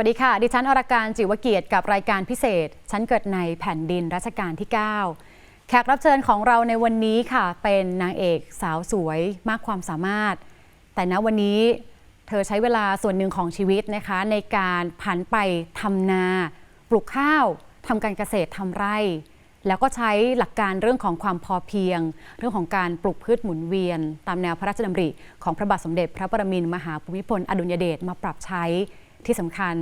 สวัสดีค่ะ ดิฉันอรการจิวเกียรติกับรายการพิเศษ ฉันเกิดในแผ่นดินรัชกาลที่ 9 แขกรับเชิญของเราในวันนี้ค่ะ เป็นนางเอกสาวสวยมากความสามารถ แต่ณวันนี้เธอใช้เวลาส่วนหนึ่งของชีวิตนะคะ ในการผันไปทำนา ปลูกข้าวทำการเกษตรทำไร่ แล้วก็ใช้หลักการเรื่องของความพอเพียง เรื่องของการปลูกพืชหมุนเวียน ตามแนวพระราชดำริ ของพระบาทสมเด็จพระปรมินมหาภูมิพลอดุลยเดชมาปรับใช้ ที่สำคัญ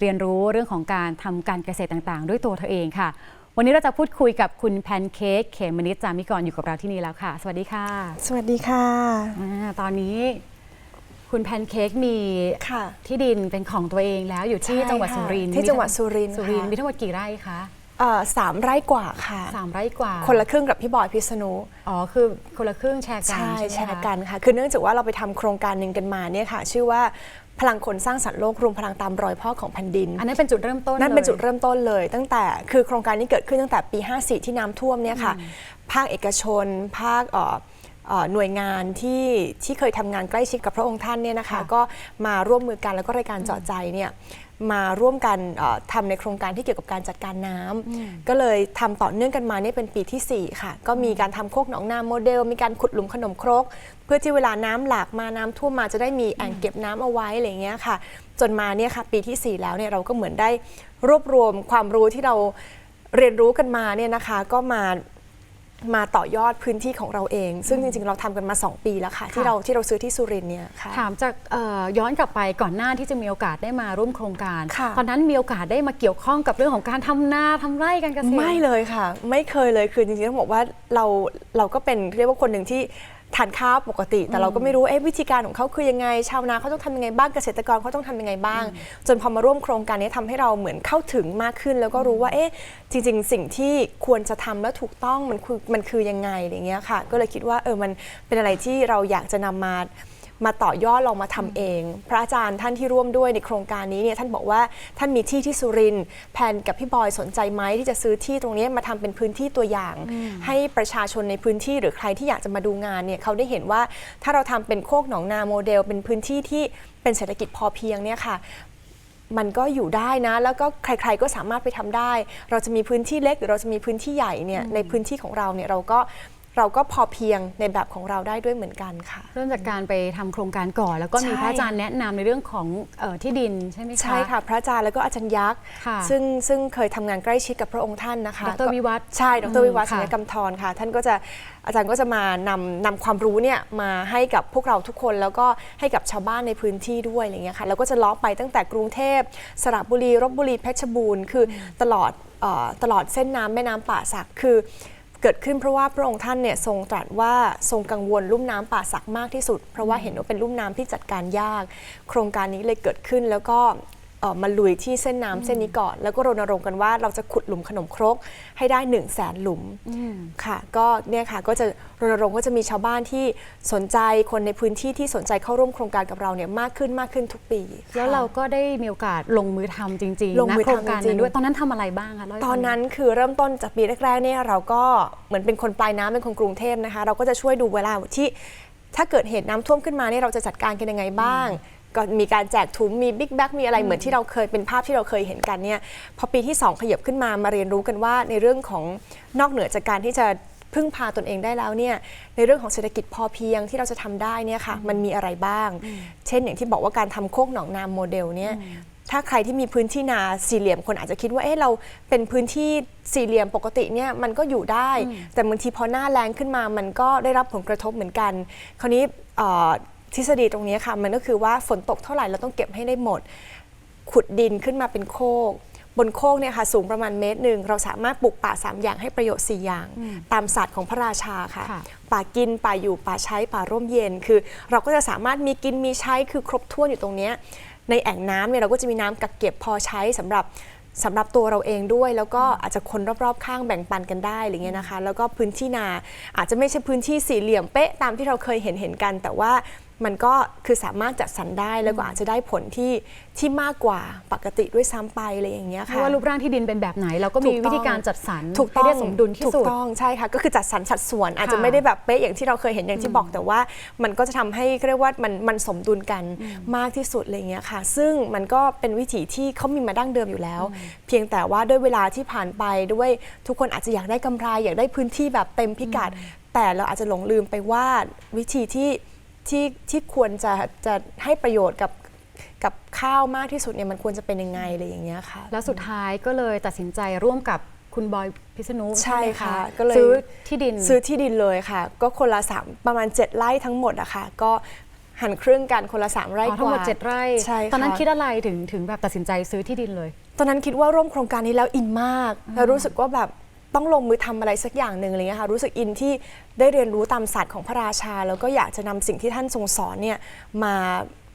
เรียนรู้เรื่องของการทำการเกษตรต่างๆ ด้วยตัวเธอเองค่ะ วันนี้เราจะพูดคุยกับคุณแพนเค้กเขมนิดจามิกรอยู่กับเราที่นี่แล้วค่ะ สวัสดีค่ะ สวัสดีค่ะอาตอนนี้คุณแพนเค้กมีค่ะที่ดินเป็นของตัวเองแล้วอยู่ที่ใช่จังหวัดค่ะสุรินทร์ที่จังหวัดสุรินทร์สุรินทร์ค่ะมีทั้งหมดกี่ไร่คะเอ่อสามไร่กว่าค่ะสามไร่กว่า คนละครึ่งกับพี่บอยพิษณุอ๋อคือคนละครึ่งแชร์กันใช่ใช่แชไหมร์คะกันค่ะ คือเนื่องจากว่าเราไปทำโครงการหนึ่งกันมาเนี่ยค่ะ ชื่อว่า พลังคนสร้างสรรค์โลกรวมพลังตามรอยพ่อของแผ่นดิน อันนั้นเป็นจุดเริ่มต้นนั่นเป็นลยจุดเริ่มต้นเลย ตั้งแต่คือโครงการนี้เกิดขึ้นตั้งแต่ปี 54 ที่น้ำท่วมเนี่ยค่ะภาคเอกชน ภาคเอ่อเอ่อหน่วยงานที่ที่เคยทำงานใกล้ชิดกับพระองค์ท่านเนี่ยนะคะค่ะก็มาร่วมมือกันแล้วก็รายการเจาะใจเนี่ย มาร่วมกันเอ่อทำในโครงการที่เกี่ยวกับการจัดการน้ำก็เลยทำต่อเนื่องกันมาเนี่ยเป็นปีทีสี่4 ค่ะ ก็มีการทำโคกหนองนาโมเดล มีการขุดหลุมขนมครก เพื่อที่เวลาน้ำหลากมาน้ำท่วมมาจะได้มีแอ่งเก็บน้ำเอาไว้อะไรอย่างเงี้ยค่ะ จนมาเนี่ยค่ะปีที่ 4 แล้วเนี่ยเราก็เหมือนได้รวบรวมความรู้ที่เราเรียนรู้กันมาเนี่ยนะคะ ก็มา มาต่อยอดพื้นที่ของเราเอง ซึ่งจริงๆ เราทำกันมา 2 ปีแล้วค่ะ ที่เราที่เราซื้อที่สุรินทร์เนี่ยค่ะถามจากเอ่อย้อนกลับไปก่อนหน้าที่จะมีโอกาสได้มาร่วมโครงการค่ะตอนนั้นมีโอกาสได้มาเกี่ยวข้องกับเรื่องของการทำนาทำไร่การเกษตรไม่เลยค่ะ ไม่เคยเลยคือจริงๆต้องบอกว่าเราเราก็เป็นเรียกว่าคนหนึ่งที่ ทานข้าวปกติ แต่เราก็ไม่รู้เอ๊ะวิธีการของเขาคือยังไง ชาวนาเขาต้องทำยังไงบ้างเกษตรกรเขาต้องทำยังไงบ้าง จนพอมาร่วมโครงการนี้ทำให้เราเหมือนเข้าถึงมากขึ้น แล้วก็รู้ว่าเอ๊ะจริง ๆ สิ่งที่ควรจะทำและถูกต้องมันคือมันคือยังไงอะไรเงี้ยค่ะ ก็เลยคิดว่าเออมันเป็นอะไรที่เราอยากจะนำมา มาต่อยอดลองมาทำเอง พระอาจารย์ท่านที่ร่วมด้วยในโครงการนี้เนี่ยท่านบอกว่าท่านมีที่ที่สุรินทร์แพนกับพี่บอยสนใจไหมที่จะซื้อที่ตรงนี้มาทำเป็นพื้นที่ตัวอย่าง ให้ประชาชนในพื้นที่หรือใครที่อยากจะมาดูงานเนี่ยเขาได้เห็นว่าถ้าเราทำเป็นโคกหนองนาโมเดล เป็นพื้นที่ที่เป็นเศรษฐกิจพอเพียงเนี่ยค่ะมันก็อยู่ได้นะ แล้วก็ใครๆก็สามารถไปทำได้ เราจะมีพื้นที่เล็กหรือเราจะมีพื้นที่ใหญ่เนี่ยในพื้นที่ของเราเนี่ยเราก็ เราก็พอเพียงในแบบของเราได้ด้วยเหมือนกันค่ะ เริ่มจากการไปทำโครงการก่อน แล้วก็มีใช่พระอาจารย์แนะนำในเรื่องของเออที่ดินใช่ไหมคะใช่ค่ะ พระอาจารย์แล้วก็อาจารย์ยักษ์ค่ะซึ่งซึ่งเคยทำงานใกล้ชิดกับพระองค์ท่านนะคะดรวิวัฒน์ใช่ดอืรมวิวัฒน์ค่ะสัญญกรรมทรค่ะ ท่านก็จะอาจารย์ก็จะมานำนำความรู้เนี่ยมาให้กับพวกเราทุกคน แล้วก็ให้กับชาวบ้านในพื้นที่ด้วยอะไรเงี้ยค่ะแล้วก็จะล้อไปตั้งแต่กรุงเทพสระบุรีลบบุรีเพชรบูรณ์คือตลอดเอ่อตลอดเส้นน้ำแม่น้ำป่าสักคือ เกิดขึ้นเพราะว่าพระองค์ท่านเนี่ยทรงตรัสว่าทรงกังวลลุ่มน้ำป่าสักมากที่สุด เพราะว่าเห็นว่าเป็นลุ่มน้ำที่จัดการยาก โครงการนี้เลยเกิดขึ้นแล้วก็ มาลุยที่เส้นน้ำเส้นนี้ก่อน แล้วก็รณรงค์กันว่าเราจะขุดหลุมขนมครกให้ได้1นึ่งแสนหลุมค่ะ ก็เนี่ยค่ะก็จะรณรงค์ก็จะมีชาวบ้านที่สนใจคนในพื้นที่ที่สนใจเข้าร่วมโครงการกับเราเนี่ยมากขึ้นมากขึ้นทุกปี แล้วค่ะเราก็ได้มีโอกาสลงมือทำจริงๆลงมือนะโครงการทำจรินั้นงๆด้วยตอนนั้นทำอะไรบ้างคะเล่าให้ตอนฟังหยนั้นคือเริ่มต้นจากปีแรกๆเนี่ยเราก็เหมือนเป็นคนปลายน้ำเป็นคนกรุงเทพนะคะ เราก็จะช่วยดูเวลาที่ถ้าเกิดเหตุน้ำท่วมขึ้นมาเนี่ยเราจะจัดการกันยังไงบ้าง ก็มีการแจกถุงมีบิ๊กแบ็กมีอะไรเหมือนที่เราเคยเป็นภาพที่เราเคยเห็นกันเนี่ยพอปีที่ 2 ขยับขึ้นมามาเรียนรู้กันว่าในเรื่องของนอกเหนือจากการที่จะพึ่งพาตนเองได้แล้วเนี่ยในเรื่องของเศรษฐกิจพอเพียงที่เราจะทำได้เนี่ยค่ะมันมีอะไรบ้าง เช่นอย่างที่บอกว่าการทำโคกหนองนามโมเดลเนี่ยถ้าใครที่มีพื้นที่นาสี่เหลี่ยมคนอาจจะคิดว่าเอ๊ะเราเป็นพื้นที่สี่เหลี่ยมปกติเนี่ยมันก็อยู่ได้ แต่บางทีพอหน้าแรงขึ้นมามันก็ได้รับผลกระทบเหมือนกัน คราวนี้เอ่อ ทฤษฎีตรงนี้ค่ะมันก็คือว่าฝนตกเท่าไหร่เราต้องเก็บให้ได้หมด ขุดดินขึ้นมาเป็นโคกบนโคกเนี่ยค่ะสูงประมาณเมตรหนึ่งเราสามารถปลูกป่า 3 อย่างให้ประโยชน์ 4 อย่าง ตามศาสตร์ของพระราชาค่ะค่ะป่ากินป่าอยู่ป่าใช้ป่าร่มเย็น คือ เราก็จะสามารถมีกินมีใช้คือครบถ้วนอยู่ตรงเนี้ยในแอ่งน้ำเนี่ยเราก็จะมีน้ำกักเก็บพอใช้สำหรับสำหรับตัวเราเองด้วย แล้วก็อาจจะคนรอบๆ ข้างแบ่งปันกันได้อะไรเงี้ยนะคะ แล้วก็พื้นที่นาอาจจะไม่ใช่พื้นที่สี่เหลี่ยมเป๊ะตามที่เราเคยเห็นเห็นกัน แต่ว่า มันก็คือสามารถจัดสรรได้แล้วก็อาจจะได้ผลที่ที่มากกว่าปกติด้วยซ้ำไปอะไรอย่างเงี้ยเพค่ะราะว่ารูปร่างที่ดินเป็นแบบไหน เราก็มีถูกต้องวิธีการจัดสรรถูกให้ต้องได้สมดุลที่ถูสุกดต้องใช่ค่ะ ก็คือจัดสรรสัดส่วน อาจจะค่ะไม่ได้แบบเป๊ะอย่างที่เราเคยเห็นอย่างที่บอกแต่ว่า มันก็จะทำให้เรียกว่ามันมันสมดุลกันมากที่สุดอะไรเงี้ยค่ะ ซึ่งมันก็เป็นวิถีที่เขามีมาดั้งเดิมอยู่แล้ว เพียงแต่ว่าด้วยเวลาที่ผ่านไปด้วยทุกคนอาจจะอยากได้กำไรอยากได้พื้นที่แบบเต็มพิกัด แต่เราอาจจะหลงลืมไปว่าวิธีที่ ที่ที่ควรจะจะให้ประโยชน์กับกับข้าวมากที่สุดเนี่ยมันควรจะเป็นยังไงอะไรอย่างเงี้ยค่ะ แล้วสุดท้ายก็เลยตัดสินใจร่วมกับคุณบอยพิษณุใช่ไหมค่ะ ก็เลยซื้อที่ดินซื้อที่ดินเลยค่ะ ก็คนละสามประมาณ 7 ไร่ทั้งหมดอะค่ะ ก็หันครึ่งกันคนละ3ไร่อ๋อกทั้งหมดว่าเจ็ดไร่ใช่ค่ะตอนนั้นคิดอะไรถึงถึงแบบตัดสินใจซื้อที่ดินเลย ตอนนั้นคิดว่าร่วมโครงการนี้แล้วอินมากแล้วรู้สึกว่าแบบ ต้องลงมือทำอะไรสักอย่างหนึ่งอะไรเงี้ยค่ะรู้สึกอินที่ได้เรียนรู้ตามศาสตร์ของพระราชา แล้วก็อยากจะนำสิ่งที่ท่านทรงสอนเนี่ยมา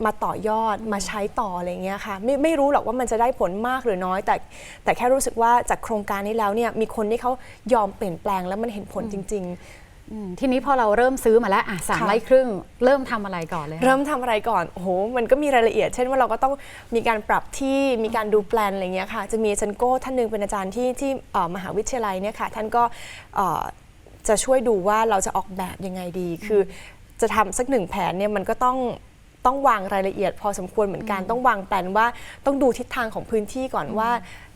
มาต่อยอดมาใช้ต่ออะไรเงี้ยค่ะไม่ไม่รู้หรอกว่ามันจะได้ผลมากหรือน้อย แต่แต่แค่รู้สึกว่าจากโครงการนี้แล้วเนี่ยมีคนที่เขายอมเปลี่ยนแปลงแล้วมันเห็นผลจริง ๆ ทีนี้พอเราเริ่มซื้อมาแล้วอะสามค่ะไร่ครึ่ง เริ่มทำอะไรก่อนเลยคะเริ่มทำอะไรก่อนโอ้โหมันก็มีรายละเอียด เช่นว่าเราก็ต้องมีการปรับที่มีการดูแปลนอะไรเงี้ยค่ะ จะมีอาจารย์โก้ท่านหนึ่งเป็นอาจารย์ที่ที่เอ่อมหาวิทยาลัยเนี่ยค่ะ ท่านก็เอ่อจะช่วยดูว่าเราจะออกแบบยังไงดี คือจะทำสักหนึ่งแผนเนี่ยมันก็ต้องต้องวางรายละเอียดพอสมควรเหมือนกันต้องวางแผนว่าต้องดูทิศทางของพื้นที่ก่อนว่าเอ่อ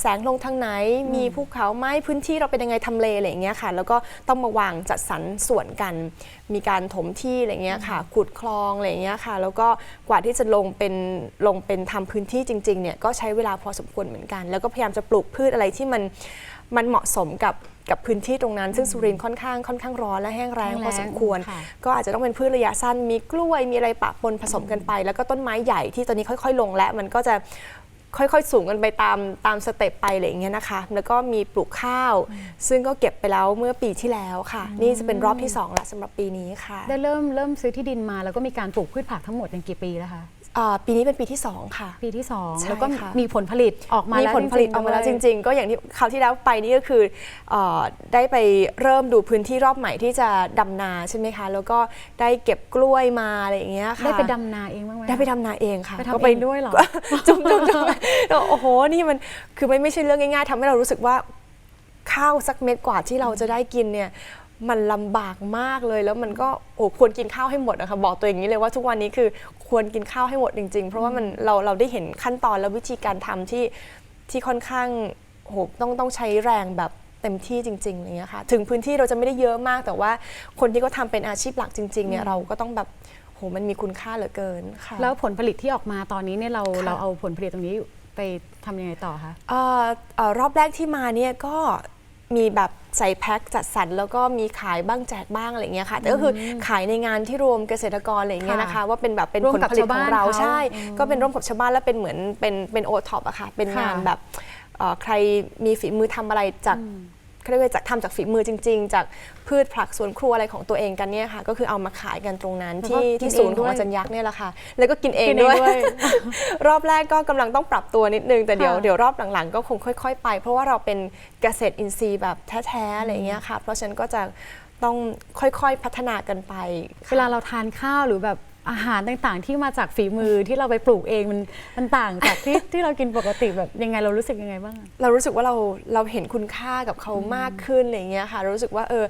แสงลงทางไหน มีภูเขาไหมพื้นที่เราเป็นยังไงทำเลอะไรอย่างเงี้ยค่ะ แล้วก็ต้องมาวางจัดสรรส่วนกัน มีการถมที่อะไรเงี้ยค่ะขุดคลองอะไรเงี้ยค่ะ แล้วก็กว่าที่จะลงเป็นลงเป็นทำพื้นที่จริงๆเนี่ยก็ใช้เวลาพอสมควรเหมือนกัน แล้วก็พยายามจะปลูกพืชอะไรที่มันมันเหมาะสมกับกับพื้นที่ตรงนั้น ซึ่งสุรินทร์ค่อนข้างค่อนข้างร้อนและแห้งแล้งแห้งแล้งพอสมควรค่ะก็อาจจะต้องเป็นพืชระยะสั้นมีกล้วยมีอะไรปะปนผสมกันไป แล้วก็ต้นไม้ใหญ่ที่ตอนนี้ค่อย ๆ ลงและมันก็จะ ค่อยๆ สูงกันไปตามตามสเต็ปไปอะไรอย่างเงี้ยนะคะ แล้วก็มีปลูกข้าว ซึ่งก็เก็บไปแล้วเมื่อปีที่แล้วค่ะ นี่จะเป็นรอบที่2ละสำหรับปีนี้ค่ะ ได้เริ่มเริ่มซื้อที่ดินมาแล้วก็มีการปลูกพืชผักทั้งหมดในกี่ปีแล้วคะ อ่าปีนี้เป็นปีที่ 2 ค่ะ ปีที่สองใช่แล้วก็ค่ะ มีผลผลิตออกมามีแล้วผลผลิตจอริองๆกมาแล้วด้จวยริง ๆ ก็อย่างที่คราวที่แล้วไปนี่ก็คือเออได้ไปเริ่มดูพื้นที่รอบใหม่ที่จะดำนาใช่ไหมคะ แล้วก็ได้เก็บกล้วยมาอะไรอย่างเงี้ยค่ะ ได้ไปดำนาเองบ้างไหม ได้ไปดำนาเองค่ะไปก็ทำเองด้วยเหรอ จุ่มจุ่มจุ่มแล้วโอ้โห นี่มันคือไม่ไม่ใช่เรื่องง่ายๆทำให้เรารู้สึกว่าข้าวสักเม็ดกว่าที่เราจะได้กินเนี่ย มันลำบากมากเลย แล้วมันก็โอ้ควรกินข้าวให้หมดนะคะบอกตัวอย่างนี้เลยว่าทุกวันนี้คือควรกินข้าวให้หมดจริง ๆ เพราะว่ามันเราเราได้เห็นขั้นตอนและวิธีการทำที่ที่ค่อนข้างโหต้องต้องใช้แรงแบบเต็มที่จริงๆอย่างเงี้ยค่ะถึงพื้นที่เราจะไม่ได้เยอะมาก แต่ว่าคนที่เขาทำเป็นอาชีพหลักจริงๆเนี่ยเราก็ต้องแบบโหมันมีคุณค่าเหลือเกินค่ะแล้วผลผลิตที่ออกมาตอนนี้เนี่ยเราค่ะเราเอาผลผลิตตรงนี้ไปทำยังไงต่อคะเอ่อเอ่อรอบแรกที่มาเนี่ยก็ มีแบบใส่แพ็คจัดสรรแล้วก็มีขายบ้างแจกบ้างอะไรอย่างเงี้ยค่ะแต่ก็คือขายในงานที่รวมเกษตรกรอะไรอย่างเงี้ยนะคะ ว่าเป็นแบบเป็นร่วมผลกับผลิตชาวขบ้าอนงเราเขาใช่อืมก็เป็นร่วมกับชาวบ้านแล้วเป็นเหมือนเป็นเป็นโอท็อปอะค่ะเป็นงานค่ะแบบเอ่อใครมีฝีมือทำอะไรจาก เขาเรียกว่าจากทำจากฝีมือจริง ๆ จากพืชผักสวนครัวอะไรของตัวเองกันเนี่ยค่ะ ก็คือเอามาขายกันตรงนั้นแล้วก็ที่กินที่ศูนย์เองของด้วยอาจารย์ยักษ์เนี่ยแหละค่ะ แล้วก็กินเองกินเองด้วยด้วย รอบแรกก็กำลังต้องปรับตัวนิดนึง แต่เดี๋ยวค่ะเดี๋ยวรอบหลังๆ ก็คงค่อย ๆ ไป เพราะว่าเราเป็นเกษตรอินทรีย์แบบแท้ๆอะไรอย่างเงี้ยค่ะ เพราะฉะนั้นก็จะต้องค่อยๆพัฒนากันไป เวลาเราทานข้าวหรือแบบ อาหารต่างๆ ที่มาจากฝีมือที่เราไปปลูกเองมันมันต่างจากที่ ที่เรากินปกติแบบยังไงเรารู้สึกยังไงบ้างอะ เรารู้สึกว่าเราเราเห็นคุณค่ากับเขามากขึ้นอะไรอย่างเงี้ยค่ะเรารู้สึกว่าเออ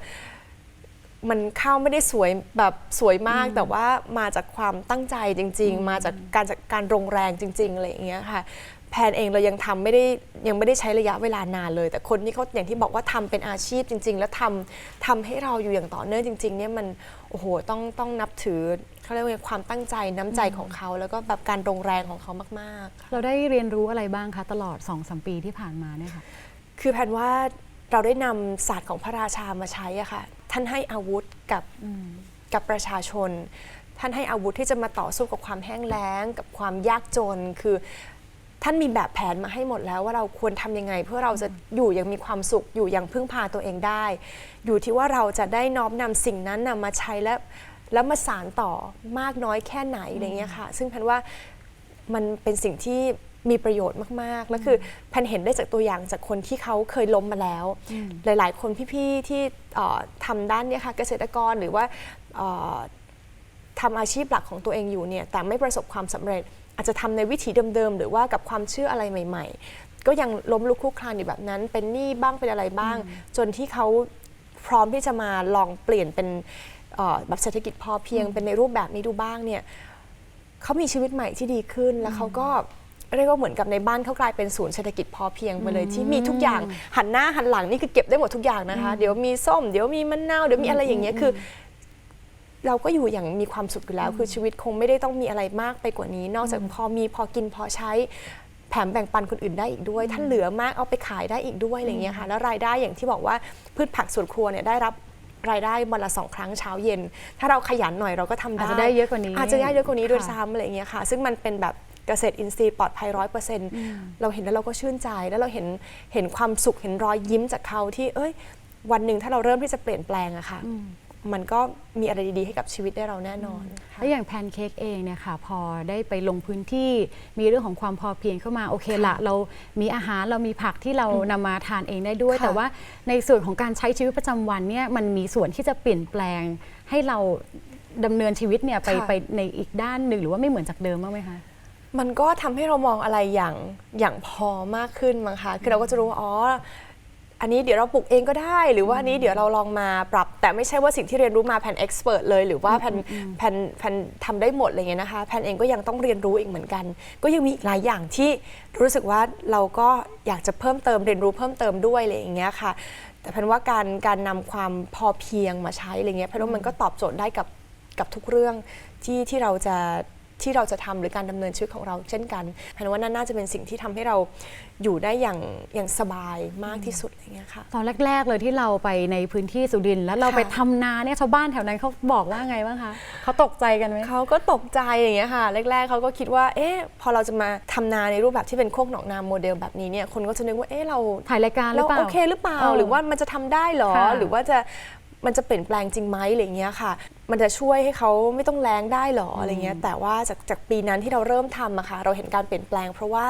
มันข้าวไม่ได้สวยแบบสวยมาก แต่ว่ามาจากความตั้งใจจริง ๆ มาจากการจากการลงแรงจริงๆอะไรอย่างเงี้ยค่ะ แพนเองเรายังทำไม่ได้ยังไม่ได้ใช้ระยะเวลานานเลย แต่คนที่เขาอย่างที่บอกว่าทำเป็นอาชีพจริง ๆ แล้วทำทำให้เราอยู่อย่างต่อเนื่องจริง ๆ เนี่ยมันโอ้โหต้องต้องนับถือ เขาเรียกว่าความตั้งใจน้ำใจของเขา แล้วก็แบบการลงแรงของเขามากๆเราได้เรียนรู้อะไรบ้างคะตลอด2อสปีที่ผ่านมาเนี่ยค่ะ คือแพนว่าเราได้นำศาสตร์ของพระราชามาใช้อะค่ะ ท่านให้อาวุธกับกับประชาชน ท่านให้อาวุธที่จะมาต่อสู้กับความแห้งแล้ง กับความยากจน คือท่านมีแบบแผนมาให้หมดแล้วว่าเราควรทำยังไง เพื่อเราจะอยู่อย่างมีความสุขอยู่อย่างพึ่งพาตัวเองได้ อยู่ที่ว่าเราจะได้น้อมนำสิ่งนั้นนะมาใช้และ แล้วมาสานต่อมากน้อยแค่ไหนอะไรเงี้ยค่ะ ซึ่งแพนว่ามันเป็นสิ่งที่มีประโยชน์มาก ๆ แล้วคือแพนเห็นได้จากตัวอย่างจากคนที่เขาเคยล้มมาแล้ว หลาย ๆ คนพี่ ๆ ที่เอ่อทำด้านเนี้ยค่ะเกษตรกรหรือว่าเอ่อททำอาชีพหลักของตัวเองอยู่เนี่ยแต่ไม่ประสบความสำเร็จ อาจจะทำในวิถีเดิม ๆ หรือว่ากับความเชื่ออะไรใหม่ ๆ ก็ยังล้มลุกคลุกคลานอยู่แบบนั้น เป็นหนี้บ้างเป็นอะไรบ้าง จนที่เขาพร้อมที่จะมาลองเปลี่ยนเป็น เอ่อแบบเศรษฐกิจพอเพียงเป็นในรูปแบบนี้ดูบ้างเนี่ยเขามีชีวิตใหม่ที่ดีขึ้นแล้วเขาก็เรียกว่าเหมือนกับในบ้านเขากลายเป็นศูนย์เศรษฐกิจพอเพียงไปเลยที่มีทุกอย่างหันหน้าหันหลังนี่คือเก็บได้หมดทุกอย่างนะคะ เดี๋ยวมีส้ม เดี๋ยวมีมะนาวเดี๋ยวมีอะไรอย่างเงี้ยคือ เราก็อยู่อย่างมีความสุขอยู่แล้ว คือชีวิตคงไม่ได้ต้องมีอะไรมากไปกว่านี้ นอกจากพอมีพอกินพอใช้แถมแบ่งปันคนอื่นได้อีกด้วย ถ้าเหลือมากเอาไปขายได้อีกด้วยอะไรเงี้ยค่ะแล้วรายได้อย่างที่บอกว่าพืชผักสวนครัวเนี่ยได้รับ รายได้วันละสองครั้งเช้าเย็น ถ้าเราขยันหน่อยเราก็ทำได้อาจจะได้เยอะกว่านี้อาจจะได้เยอะกว่านี้ด้วยค่ะซ้ำอะไรเงี้ยค่ะ ซึ่งมันเป็นแบบเกษตรอินทรีย์ปลอดภัยร้อยเปอร์เซ็นต์เราเห็นแล้วเราก็ชื่นใจแล้วเราเห็นเห็นความสุขเห็นรอยยิ้มจากเขาที่เอ้ย วันหนึ่งถ้าเราเริ่มที่จะเปลี่ยนแปลงอะค่ะ มันก็มีอะไรดีๆ ให้กับชีวิตได้เราแน่นอนค่ะแล้วอย่างแพนเค้กเองเนี่ยค่ะพอได้ไปลงพื้นที่มีเรื่องของความพอเพียงเข้ามาโอเคละเรามีอาหารเรามีผักที่เรานำมาทานเองได้ด้วยค่ะแต่ว่าในส่วนของการใช้ชีวิตประจำวันเนี่ยมันมีส่วนที่จะเปลี่ยนแปลงให้เราดำเนินชีวิตเนี่ยไปค่ะ ไปในอีกด้านหนึ่งหรือว่าไม่เหมือนจากเดิมบ้างไหมคะ มันก็ทำให้เรามองอะไรอย่างอย่างพอมากขึ้นมั้งคะคือเราก็จะรู้ว่าอ๋อ อันนี้เดี๋ยวเราปลูกเองก็ได้ หรือว่าอันนี้เดี๋ยวเราลองมาปรับ แต่ไม่ใช่ว่าสิ่งที่เรียนรู้มาแผ่นเอ็กซ์เพรสเลยหรือว่าแผ่นแผ่นแผ่นทำได้หมดอะไรเงี้ยนะคะแผ่นเองก็ยังต้องเรียนรู้อีกเหมือนกัน ก็ยังมีอีกหลายอย่างที่รู้สึกว่าเราก็อยากจะเพิ่มเติมเรียนรู้เพิ่มเติมด้วยอะไรอย่างเงี้ยค่ะ แต่แผ่นว่าการการนำความพอเพียงมาใช้อะไรเงี้ยแผ่นว่ามันก็ตอบโจทย์ได้กับกับทุกเรื่องที่ที่เราจะ ที่เราจะทำหรือการดำเนินชีวิตของเราเช่นกันแพนว่านั่นน่าจะเป็นสิ่งที่ทำให้เราอยู่ได้อย่างอย่างสบายมากที่สุดอะไรเงี้ยค่ะตอนแรก ๆ เลยที่เราไปในพื้นที่สุรินทร์แล้วเราค่ะไปทำนาเนี่ยชาวบ้านแถวนั้นเขาบอกว่าไงบ้างคะเขาตกใจกันไหมเขาก็ตกใจอย่างเงี้ยค่ะ แรก ๆเขาก็คิดว่า เอ๊ะพอเราจะมาทำนาในรูปแบบที่เป็นโคกหนองนาโมเดลแบบนี้เนี่ยคนก็จะนึกว่าเอ๊ะเราถ่ายรายการหรืเราอเปล่าโอเคหรือเปล่าเออหรือว่ามันจะทำได้เหรอค่ะหรือว่าจะ มันจะเปลี่ยนแปลงจริงไหมอะไรเงี้ยค่ะ มันจะช่วยให้เขาไม่ต้องแรงได้เหรออะไรเงี้ย แต่ว่าจากจากปีนั้นที่เราเริ่มทำอะค่ะ เราเห็นการเปลี่ยนแปลง เพราะว่า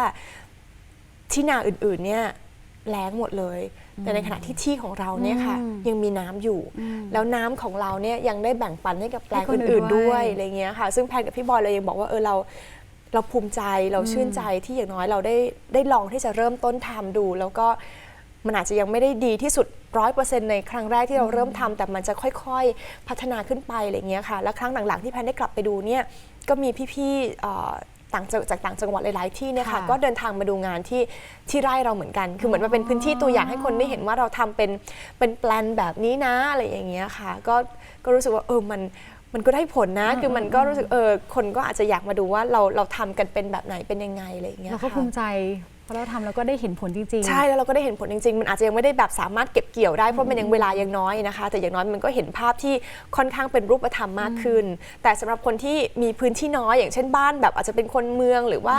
ที่นาอื่นๆเนี่ยแล้งหมดเลย แต่ในขณะที่ที่ของเราเนี่ยค่ะ ยังมีน้ำอยู่ แล้วน้ำของเราเนี่ยยังได้แบ่งปันให้กับแปลงให้คนอื่นอื่นๆด้ด้ววยยอะไรเงี้ยค่ะ ซึ่งแพนกับพี่บอยเรายังบอกว่าเออเราเราภูมิใจเราชื่นใจที่อย่างน้อยเราได้ได้ลองที่จะเริ่มต้นทำดู แล้วก็ มันอาจจะยังไม่ได้ดีที่สุดร้อยเปอร์เซ็นต์ในครั้งแรกที่เราเริ่มทำแต่มันจะค่อยๆพัฒนาขึ้นไปอะไรเงี้ยค่ะ แล้วครั้งหลังๆที่แพนได้กลับไปดูเนี่ยก็มีพี่ๆเอ่อต่างจังจากต่างจังหวัดหลาย ๆ ที่เนี่ยค่ะค่ะก็เดินทางมาดูงานที่ที่ไร่เราเหมือนกัน คือเหมือนมาเป็นพื้นที่ตัวอย่างให้คนได้เห็นว่าเราทำเป็นเป็นแปลนแบบนี้นะอะไรอย่างเงี้ยค่ะ ก็ก็รู้สึกว่าเออมันมันก็ได้ผลนะ คือมันก็รู้สึกเออคนก็อาจจะอยากมาดูว่าเราเราทำกันเป็นแบบไหนเป็นยังไงอะไรอย่างเงี้ยเราก็ค่ะภูมิใจเพราะเราทำแล้วก็ได้เห็นผลจริง ๆ ใช่แล้วเราก็ได้เห็นผลจริงๆ มันอาจจะยังไม่ได้แบบสามารถเก็บเกี่ยวได้เพราะมันยังเวลายังน้อยนะคะ แต่อย่างน้อยมันก็เห็นภาพที่ค่อนข้างเป็นรูปธรรมมากขึ้น แต่สำหรับคนที่มีพื้นที่น้อย อย่างเช่นบ้านแบบอาจจะเป็นคนเมืองหรือว่า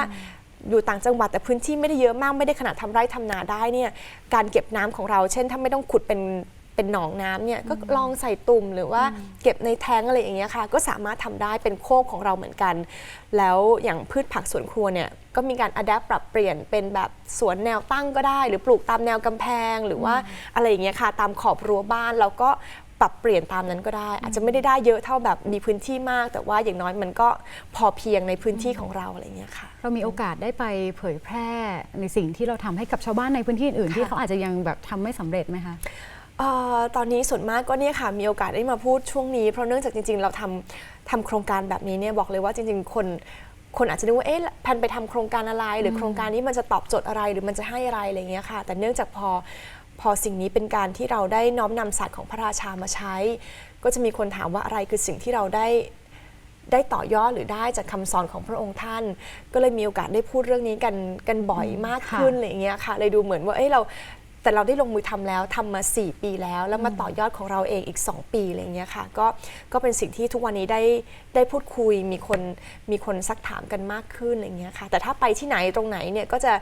อยู่ต่างจังหวัดแต่พื้นที่ไม่ได้เยอะมากไม่ได้ขนาดทำไร่ทำนาได้เนี่ยการเก็บน้ำของเรา เช่นถ้าไม่ต้องขุดเป็น เป็นหนองน้ำเนี่ยก็ลองใส่ตุ่มหรือว่าเก็บในแท้งอะไรอย่างเงี้ยค่ะ ก็สามารถทำได้เป็นโคกของเราเหมือนกัน แล้วอย่างพืชผักสวนครัวเนี่ยก็มีการอัดแอปปรับเปลี่ยนเป็นแบบสวนแนวตั้งก็ได้ หรือปลูกตามแนวกำแพงหรือว่าอะไรอย่างเงี้ยค่ะ ตามขอบรั้วบ้านเราก็ปรับเปลี่ยนตามนั้นก็ได้ อาจจะไม่ได้ได้เยอะเท่าแบบมีพื้นที่มาก แต่ว่าอย่างน้อยมันก็พอเพียงในพื้นที่ของเราอะไรอย่างเงี้ยค่ะ เรามีโอกาสได้ไปเผยแพร่ในสิ่งที่เราทำให้กับชาวบ้านในพื้นที่อื่นๆที่ค่ะเขาอาจจะยังแบบทำไม่สำเร็จไหมคะเอ่อตอนนี้ส่วนมากก็เนี่ยค่ะมีโอกาสได้มาพูดช่วงนี้เพราะเนื่องจากจริง ๆ เราทำทำโครงการแบบนี้เนี่ยบอกเลยว่าจริง ๆ คนคนอาจจะนึกว่าเอ๊ะแพนไปทำโครงการอะไร หรือโครงการนี้มันจะตอบโจทย์อะไรหรือมันจะให้อะไรอะไรเงี้ยค่ะ แต่เนื่องจากพอพอสิ่งนี้เป็นการที่เราได้น้อมนำศาสตร์ของพระราชามาใช้ ก็จะมีคนถามว่าอะไรคือสิ่งที่เราได้ได้ต่อยอดหรือได้จากคำสอนของพระองค์ท่าน ก็เลยมีโอกาสได้พูดเรื่องนี้กันกันบ่อยมากค่ะขึ้นอะไรอย่างเงี้ยค่ะเลยดูเหมือนว่าเอ้ยเรา แต่เราได้ลงมือทำแล้วทำมา 4 ปีแล้ว แล้วมาต่อยอดของเราเองอีก 2 ปีอะไรอย่างเงี้ยค่ะก็ก็เป็นสิ่งที่ทุกวันนี้ได้ได้พูดคุยมีคนมีคนซักถามกันมากขึ้นอะไรอย่างเงี้ยค่ะแต่ถ้าไปที่ไหนตรงไหนเนี่ยก็จะ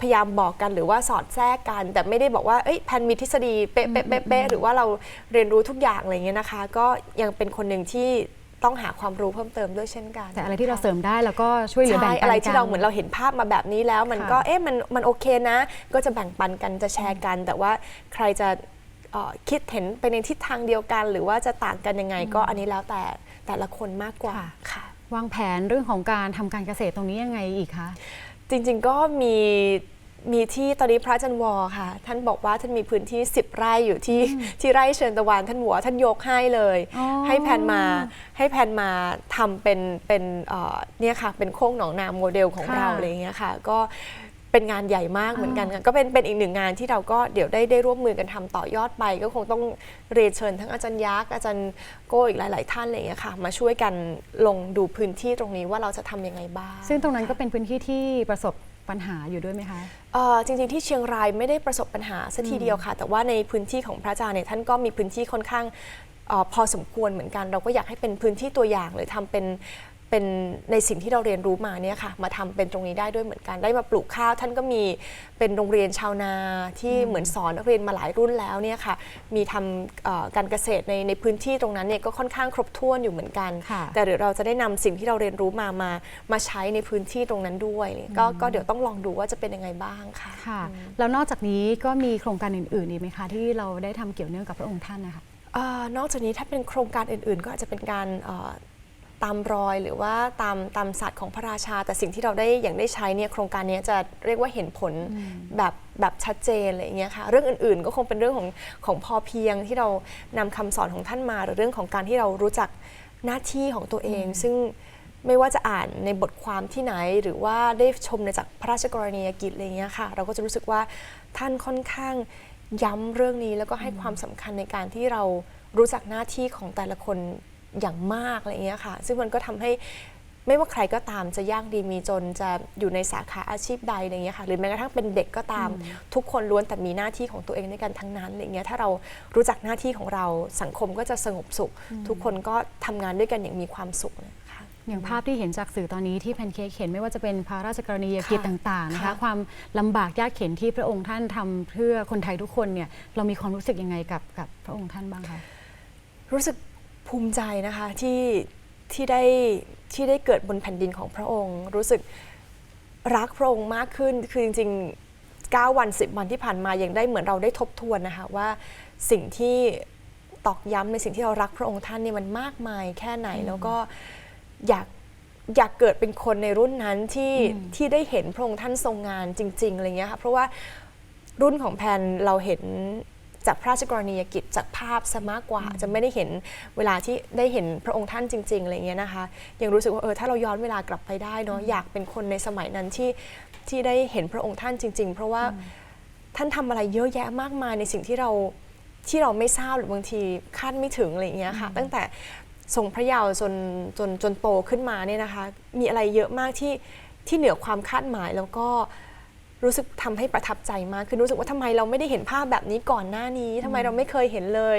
พยายามบอกกันหรือว่าสอดแทรกกัน แต่ไม่ได้บอกว่าเอ้ยแพนมีทฤษฎีเป๊ะเป๊ะเป๊ะเป๊ะหรือว่าเราเรียนรู้ทุกอย่างอะไรอย่างเงี้ยนะคะ ก็ยังเป็นคนหนึ่งที่ ต้องหาความรู้เพิ่มเติมด้วยเช่นกันแต่อะไรที่เราเสริมได้แล้วก็ช่วยเหลือแบ่งใช่ปันอะไรกัที่เราเหมือนเราเห็นภาพมาแบบนี้แล้ว มันก็ค่ะเอ๊ะมันมันโอเคนะ ก็จะแบ่งปันกันจะแชร์กัน แต่ว่าใครจะเอ่อคิดเห็นไปในทิศทางเดียวกัน หรือว่าจะต่างกันยังไง ก็อันนี้แล้วแต่แต่ละคนมากกว่าค่ะค่ะวางแผนเรื่องของการทำการเกษตรตรงนี้ยังไงอีกคะจริงๆก็มี มีที่ตอนนี้พระอาจันวอค่ะ ท่านบอกว่าท่านมีพื้นที่ 10 ไร่อยู่ที่ที่ไร่เชิญตะวันท่านหัวท่านยกให้เลยอ๋อให้แพนมาให้แพนมาทำเป็นเป็นเอ่อเนี่ยค่ะเป็นโค้งหนองนาโมเดลของค่ะเราอะไรอย่างเงี้ยค่ะ ก็เป็นงานใหญ่มากเหมือนกันค่ะก็เป็นเป็นอีกหนึ่งงานที่เราก็เดี๋ยวได้ได้ร่วมมือกันทำต่อยอดไป ก็คงต้องเรียนเชิญทั้งอาจารย์ยักษ์อาจารย์โก้อีกหลาย ๆ ท่านอะไรอย่างเงี้ยค่ะ มาช่วยกันลงดูพื้นที่ตรงนี้ว่าเราจะทำยังไงบ้าง ซึ่งตรงนั้นก็ค่ะเป็นพื้นที่ที่ประสบปัญหาอยู่ด้วยไหมคะเอ่อ จริงๆที่เชียงรายไม่ได้ประสบปัญหาสัทีเดียวค่ะ แต่ว่าในพื้นที่ของพระอาจารย์เนี่ยท่านก็มีพื้นที่ค่อนข้างเออพอสมควรเหมือนกัน เราก็อยากให้เป็นพื้นที่ตัวอย่างเลยทำเป็น เป็นในสิ่งที่เราเรียนรู้มาเนี่ยค่ะมาทำเป็นตรงนี้ได้ด้วยเหมือนกันได้มาปลูกข้าว ท่านก็มีเป็นโรงเรียนชาวนาที่เหมือนสอนนักเรียนมาหลายรุ่นแล้วเนี่ยค่ะมีทำเอ่อการเกษตรในในพื้นที่ตรงนั้นเนี่ยก็ค่อนข้างครบถ้วนอยู่เหมือนกันค่ะแต่เดี๋ยวเราจะได้นำสิ่งที่เราเรียนรู้มามามาใช้ในพื้นที่ตรงนั้นด้วยก็ก็เดี๋ยวต้องลองดูว่าจะเป็นยังไงบ้างค่ะค่ะแล้วนอกจากนี้ก็มีโครงการอื่นๆอีกไหมคะที่เราได้ทำเกี่ยวเนื่องกับพระองค์ท่านนะคะเอ่อนอกจากนี้ถ้าเป็นโครงการอื่นๆ ก็อาจจะเป็นการเอ่อ ตามรอยหรือว่าตามตามศาสตร์ของพระราชา แต่สิ่งที่เราได้อย่างได้ใช้เนี่ยโครงการเนี้ยจะเรียกว่าเห็นผลแบบแบบชัดเจนอะไรอย่างเงี้ยค่ะเรื่องอื่นๆ ก็คงเป็นเรื่องของของพอเพียงที่เรานำคำสอนของท่านมา หรือเรื่องของการที่เรารู้จักหน้าที่ของตัวเอง ซึ่งไม่ว่าจะอ่านในบทความที่ไหน หรือว่าได้ชมในจากพระราชกรณียกิจอะไรเงี้ยค่ะ เราก็จะรู้สึกว่าท่านค่อนข้างย้ำเรื่องนี้แล้วก็ให้ความสำคัญในการที่เรารู้จักหน้าที่ของแต่ละคน อย่างมากอะไรเงี้ยค่ะ ซึ่งมันก็ทำให้ไม่ว่าใครก็ตามจะยากดีมีจนจะอยู่ในสาขาอาชีพใดอะไรเงี้ยค่ะ หรือแม้กระทั่งเป็นเด็กก็ตาม ทุกคนล้วนแต่มีหน้าที่ของตัวเองในกันทั้งนั้นอะไรเงี้ยถ้าเรารู้จักหน้าที่ของเราสังคมก็จะสงบสุข ทุกคนก็ทำงานด้วยกันอย่างมีความสุขนะคะอย่างภาพที่เห็นจากสื่อตอนนี้ที่แพนเค้กเห็นไม่ว่าจะเป็นพระราชกรณียกิจค่ะต่างๆนะคะค่ะความลำบากยากเข็นที่พระองค์ท่านทำเพื่อคนไทยทุกคนเนี่ยเรามีความรู้สึกยังไงกับกับพระองค์ท่านบ้างคะรู้สึก ภูมิใจนะคะที่ที่ได้ที่ได้เกิดบนแผ่นดินของพระองค์ รู้สึกรักพระองค์มากขึ้นคือจริงๆ 9 วัน 10 วันที่ผ่านมายังได้เหมือนเราได้ทบทวนนะคะว่าสิ่งที่ตอกย้ำในสิ่งที่เรารักพระองค์ท่านเนี่ยมันมากมายแค่ไหนแล้วก็อยากอยากเกิดเป็นคนในรุ่นนั้นที่ที่ได้เห็นพระองค์ท่านทรงงานจริงๆอะไรเงี้ยค่ะเพราะว่ารุ่นของแพนเราเห็น จากพระราชกรณียกิจจากภาพซะมากกว่า จะไม่ได้เห็นเวลาที่ได้เห็นพระองค์ท่านจริงๆอะไรเงี้ยนะคะ ยังรู้สึกว่าเออถ้าเราย้อนเวลากลับไปได้เนาะอยากเป็นคนในสมัยนั้นที่ที่ได้เห็นพระองค์ท่านจริง ๆ เพราะว่าท่านทำอะไรเยอะแยะมากมายในสิ่งที่เราที่เราไม่ทราบหรือบางทีคาดไม่ถึงอะไรเงี้ยค่ะ ตั้งแต่ทรงพระเยาว์จนจนจนโตขึ้นมาเนี่ยนะคะ มีอะไรเยอะมากที่ที่เหนือความคาดหมายแล้วก็ รู้สึกทำให้ประทับใจมากคือรู้สึกว่าทำไมเราไม่ได้เห็นภาพแบบนี้ก่อนหน้านี้ทำไมเราไม่เคยเห็นเลย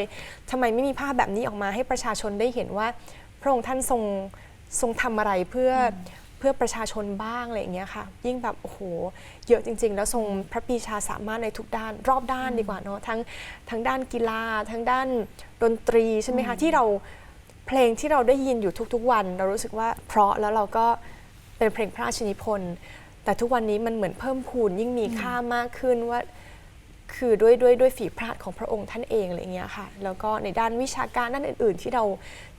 ทำไมไม่มีภาพแบบนี้ออกมาให้ประชาชนได้เห็นว่า พระองค์ท่านทรงทรงทำอะไรเพื่ออเพื่อประชาชนบ้างอะไรอย่างเงี้ยค่ะ ยิ่งแบบโอ้โหเยอะจริง ๆ แล้วทรงพระปรีชาสามารถในทุกด้าน รอบด้านดีกว่าเนาะทั้งทั้งด้านกีฬาทั้งด้านดนตรีใช่ไหมคะที่เราเพลงที่เราได้ยินอยู่ทุกๆวัน เรารู้สึกว่าเพราะแล้วเราก็เป็นเพลงพระราชนิพนธ์ แต่ทุกวันนี้มันเหมือนเพิ่มพูนยิ่งมีค่ามากขึ้นว่า คือด้วยด้วยด้วยฝีพระหัตถ์ของพระองค์ท่านเองอะไรเงี้ยค่ะ แล้วก็ในด้านวิชาการด้านอื่น ๆ ที่เรา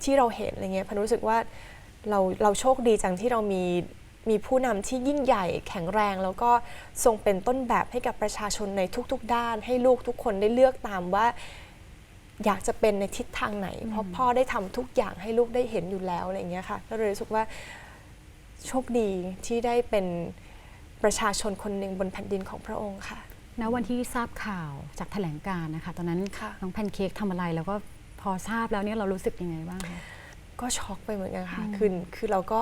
ที่เราเห็นอะไรเงี้ยพันรู้สึกว่าเราเราโชคดีจังที่เรามีมีผู้นำที่ยิ่งใหญ่แข็งแรง แล้วก็ทรงเป็นต้นแบบให้กับประชาชนในทุก ๆ ด้าน ให้ลูกทุกคนได้เลือกตามว่า อยากจะเป็นในทิศทางไหน เพราะพ่อได้ทำทุกอย่างให้ลูกได้เห็นอยู่แล้วอะไรเงี้ยค่ะ ก็เลยรู้สึกว่าโชคดีที่ได้เป็น ประชาชนคนหนึ่งบนแผ่นดินของพระองค์ค่ะ ณวันที่ทราบข่าวจากแถลงการณ์นะคะ ตอนนั้นค่ะน้องแพนเค้กทำอะไรแล้วก็พอทราบแล้วเนี่ยเรารู้สึกยังไงบ้างคะก็ช็อกไปเหมือนกันค่ะคือคือเราก็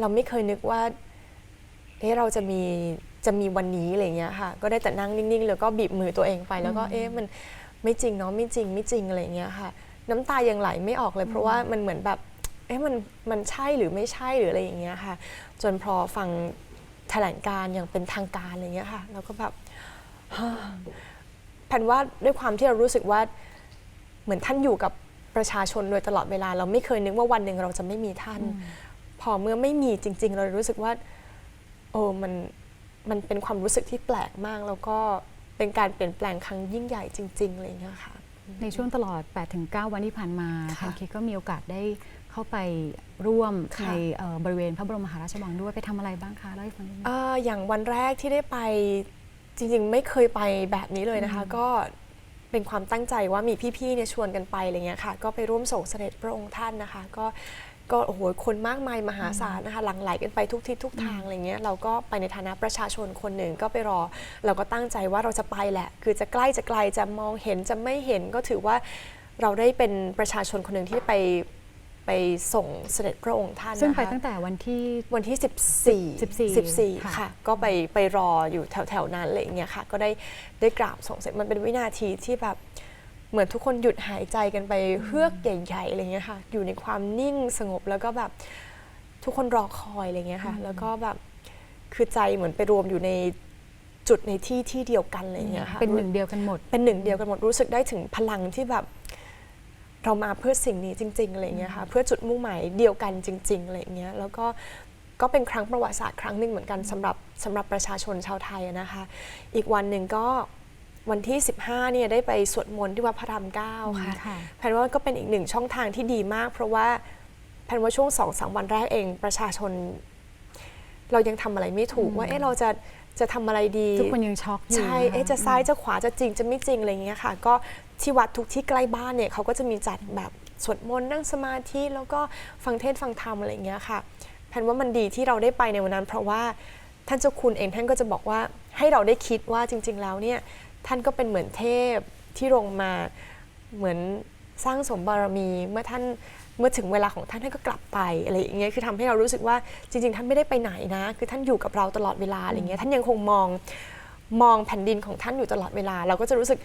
เราไม่เคยนึกว่าเอ๊ะเราจะมีจะมีวันนี้อะไรเงี้ยค่ะ ก็ได้แต่นั่งนิ่งๆ แล้วก็บีบมือตัวเองไป แล้วก็เอ๊ะมันไม่จริงเนาะไม่จริงไม่จริงอะไรเงี้ยค่ะ น้ำตายังไหลไม่ออกเลย เพราะว่ามันเหมือนแบบเอ๊ะมันมันใช่หรือไม่ใช่หรืออะไรอย่างเงี้ยค่ะ จนพอฟัง แถลงการอย่างเป็นทางการอะไรเงี้ยค่ะเราก็แบบแผนว่าด้วยความที่เรารู้สึกว่าเหมือนท่านอยู่กับประชาชนโดยตลอดเวลา เราไม่เคยนึกว่าวันหนึ่งเราจะไม่มีท่าน พอเมื่อไม่มีจริง ๆ เรารู้สึกว่าโอ้มันมันเป็นความรู้สึกที่แปลกมาก แล้วก็เป็นการเปลี่ยนแปลงครั้งยิ่งใหญ่จริงๆอะไรอย่างเงี้ยค่ะในช่วงตลอด 8-9 วันที่ผ่านมาแพค่ะนเค้กก็มีโอกาสได้ เข้าไปร่วมค่ะในเอ่อบริเวณพระบรมมหาราชวังด้วยไปทำอะไรบ้างคะเล่าให้ฟังนิดนึงเอ่ออย่างวันแรกที่ได้ไปจริงๆ ไม่เคยไปแบบนี้เลยนะคะ ก็เป็นความตั้งใจว่ามีพี่ๆเนี่ยชวนกันไปอะไรเงี้ยค่ะ ก็ไปร่วมส่งเสด็จพระองค์ท่านนะคะ ก็ก็โอ้โหคนมากมายมหาศาลนะคะหลั่งไหลกันไปทุกทิศทุกทางอะไรเงี้ยเราก็ไปในฐานะประชาชนคนหนึ่งก็ไปรอ เราก็ตั้งใจว่าเราจะไปแหละ คือจะใกล้จะไกลจะมองเห็นจะไม่เห็นก็ถือว่าเราได้เป็นประชาชนคนหนึ่งที่ไป ไปส่งเสด็จพระองค์ท่านซึ่งนะคะไปตั้งแต่วันที่ วันที่ 14 14 14 ค่ะ ค่ะ ก็ไปไปรออยู่แถวแถวๆนั้นอะไรอย่างเงี้ยค่ะ ก็ได้ได้กราบส่งเสร็จมันเป็นวินาทีที่แบบเหมือนทุกคนหยุดหายใจกันไปเฮือกใหญ่ๆอะไรเงี้ยค่ะ อยู่ในความนิ่งสงบแล้วก็แบบทุกคนรอคอยอะไรเงี้ยค่ะ แล้วก็แบบคือใจเหมือนไปรวมอยู่ในจุดในที่ที่เดียวกันอะไรเงี้ยค่ะ เป็นหนึ่งเดียวกันหมด เป็นหนึ่งเดียวกันหมดรู้สึกได้ถึงพลังที่แบบ เรามาเพื่อสิ่งนี้จริงๆอะไรเงี้ยค่ะเพื่อจุดมุ่งหมายเดียวกันจริงๆอะไรเงี้ยแล้วก็ก็เป็นครั้งประวัติศาสตร์ครั้งหนึ่งเหมือนกันสำหรับสำหรับประชาชนชาวไทยอะนะคะ อีกวันหนึ่งก็วันที่ 15เนี่ยได้ไปสวดมนต์ที่วัดพระรามเก้าค่ะค่ะแพนว่าก็เป็นอีกหนึ่งช่องทางที่ดีมาก เพราะว่าแพนว่าช่วงสองสามวันแรกเองประชาชน เรายังทำอะไรไม่ถูกว่าเอ๊ะเราจะจะทำอะไรดี ทุกคนยังช็อกอยู่ใช่นคเอ๊ะจะซ้ายจะขวาจะจริงจะไม่จริงอะไรอย่างเงี้ยค่ะ ก็ ที่วัดทุกที่ใกล้บ้านเนี่ยเขาก็จะมีจัดแบบสวดมนต์นั่งสมาธิแล้วก็ฟังเทศฟังธรรมอะไรเงี้ยค่ะแพนว่ามันดีที่เราได้ไปในวันนั้น เพราะว่าท่านเจ้าคุณเองท่านก็จะบอกว่าให้เราได้คิดว่าจริง ๆ แล้วเนี่ยท่านก็เป็นเหมือนเทพที่ลงมาเหมือนสร้างสมบารมีเมื่อท่านเมื่อถึงเวลาของท่านท่านก็กลับไปอะไรอย่างเงี้ยคือทำให้เรารู้สึกว่าจริง ๆ ท่านไม่ได้ไปไหนนะ คือท่านอยู่กับเราตลอดเวลาอะไรเงี้ยท่านยังคงมองมองแผ่นดินของท่านอยู่ตลอดเวลา เราก็จะรู้สึก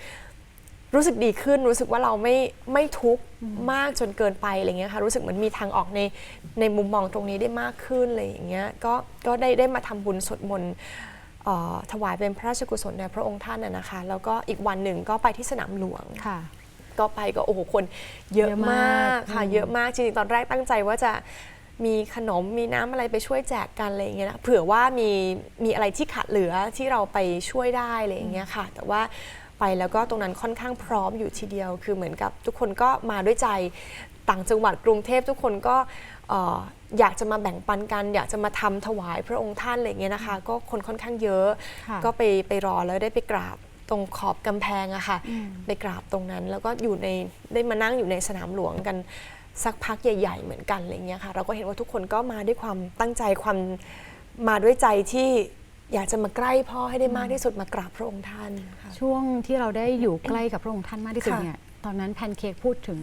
รู้สึกดีขึ้นรู้สึกว่าเราไม่ไม่ทุกข์มากจนเกินไปอะไรเงี้ยค่ะรู้สึกเหมือนมีทางออกในในมุมมองตรงนี้ได้มากขึ้นอะไรอย่างเงี้ยก็ก็ได้ได้มาทำบุญสวดมนต์เอ่อถวายเป็นพระราชกุศลแด่พระองค์ท่านน่ะนะคะ แล้วก็อีกวันหนึ่งก็ไปที่สนามหลวงค่ะ ก็ไปก็โอ้โหคนเยอะเยอะมามากกค่ะอืมเยอะมากจริงๆตอนแรกตั้งใจว่าจะมีขนมมีน้ำอะไรไปช่วยแจกกันอะไรอย่างเงี้ยนะเผื่อว่ามีมีอะไรที่ขาดเหลือที่เราไปช่วยได้อะไรอย่างเงี้ยค่ะ แต่ว่า ไปแล้วก็ตรงนั้นค่อนข้างพร้อมอยู่ทีเดียว คือเหมือนกับทุกคนก็มาด้วยใจต่างจังหวัดกรุงเทพทุกคนก็เอ่ออยากจะมาแบ่งปันกัน อยากจะมาทำถวายพระองค์ท่านอะไรอย่างเงี้ยนะคะ ก็คนค่อนข้างเยอะค่ะก็ไปไปรอแล้วได้ไปกราบตรงขอบกำแพงอะค่ะ ไปกราบตรงนั้น แล้วก็อยู่ในได้มานั่งอยู่ในสนามหลวงกันสักพักใหญ่ ๆ เหมือนกันอะไรเงี้ยค่ะ เราก็เห็นว่าทุกคนก็มาด้วยความตั้งใจความมาด้วยใจที่ อยากจะมาใกล้พ่อให้ได้มากที่สุดมากราบพระองค์ท่านค่ะ ช่วงที่เราได้อยู่ใกล้กับพระองค์ท่านมากที่สุดค่ะ เนี่ยตอนนั้นแพนเค้กพูดถึง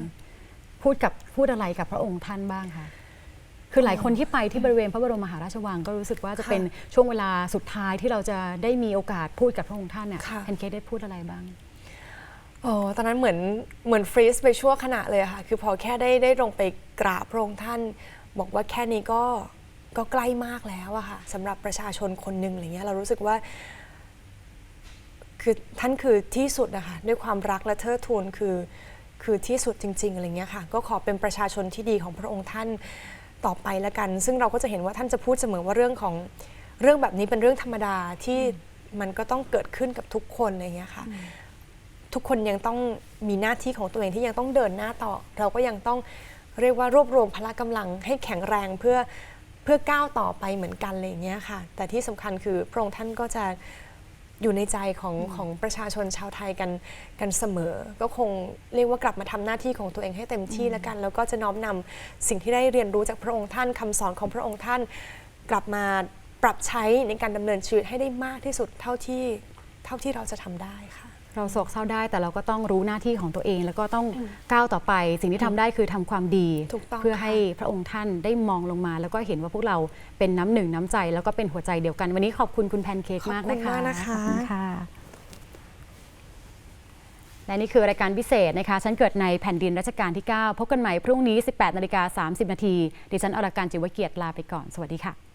พูดกับพูดอะไรกับพระองค์ท่านบ้างคะคือหลายคนที่ไปที่บริเวณพระบรมมหาราชวังก็รู้สึกว่าจะค่ะเป็นช่วงเวลาสุดท้ายที่เราจะได้มีโอกาสพูดกับพระองค์ท่านเนี่ยค่ะ แพนเค้กได้พูดอะไรบ้าง โอ้ตอนนั้นเหมือนเหมือนฟรีซไปชั่วขณะเลยอะค่ะ คือพอแค่ได้ได้ลงไปกราบพระองค์ท่าน บอกว่าแค่นี้ก็ ก็ใกล้มากแล้วอะค่ะสำหรับประชาชนคนหนึ่งอะไรเงี้ยเรารู้สึกว่าคือท่านคือที่สุดนะคะด้วยความรักและเทิดทูนคือคือที่สุดจริง ๆอะไรเงี้ยค่ะก็ขอเป็นประชาชนที่ดีของพระองค์ท่านต่อไปละกัน ซึ่งเราก็จะเห็นว่าท่านจะพูดเสมอว่าเรื่องของเรื่องแบบนี้เป็นเรื่องธรรมดาที่มันก็ต้องเกิดขึ้นกับทุกคนอะไรเงี้ยค่ะทุกคนยังต้องมีหน้าที่ของตัวเองที่ยังต้องเดินหน้าต่อ เราก็ยังต้องเรียกว่ารวบรวมพละกำลังให้แข็งแรงเพื่อ เพื่อก้าวต่อไปเหมือนกันอะไรอย่างเงี้ยค่ะ แต่ที่สำคัญคือพระองค์ท่านก็จะอยู่ในใจของของประชาชนชาวไทยกันกันเสมอ ก็คงเรียกว่ากลับมาทำหน้าที่ของตัวเองให้เต็มที่แล้วกัน แล้วก็จะน้อมนำสิ่งที่ได้เรียนรู้จากพระองค์ท่านคำสอนของพระองค์ท่านกลับมาปรับใช้ในการดำเนินชีวิตให้ได้มากที่สุดเท่าที่เท่าที่เราจะทำได้ค่ะ เราโศกเศร้าได้แต่เราก็ต้องรู้หน้าที่ของตัวเอง แล้วก็ต้องก้าวต่อไป สิ่งที่ทำได้คือทำความดีถูกต้องเพื่อค่ะให้พระองค์ท่านได้มองลงมา แล้วก็เห็นว่าพวกเราเป็นน้ำหนึ่งน้ำใจ แล้วก็เป็นหัวใจเดียวกัน วันนี้ขอบคุณคุณแพนเค้กมากขอบคุนะณคะมากนะคะขอบคุณค่ะและนี่คือรายการพิเศษนะคะ ฉันเกิดในแผ่นดินรัชกาลที่ 9 พบกันใหม่พรุ่งนี้ 18 นาฬิกา 30 นาที ดิฉันอรการจิวเกียรติลาไปก่อน สวัสดีค่ะ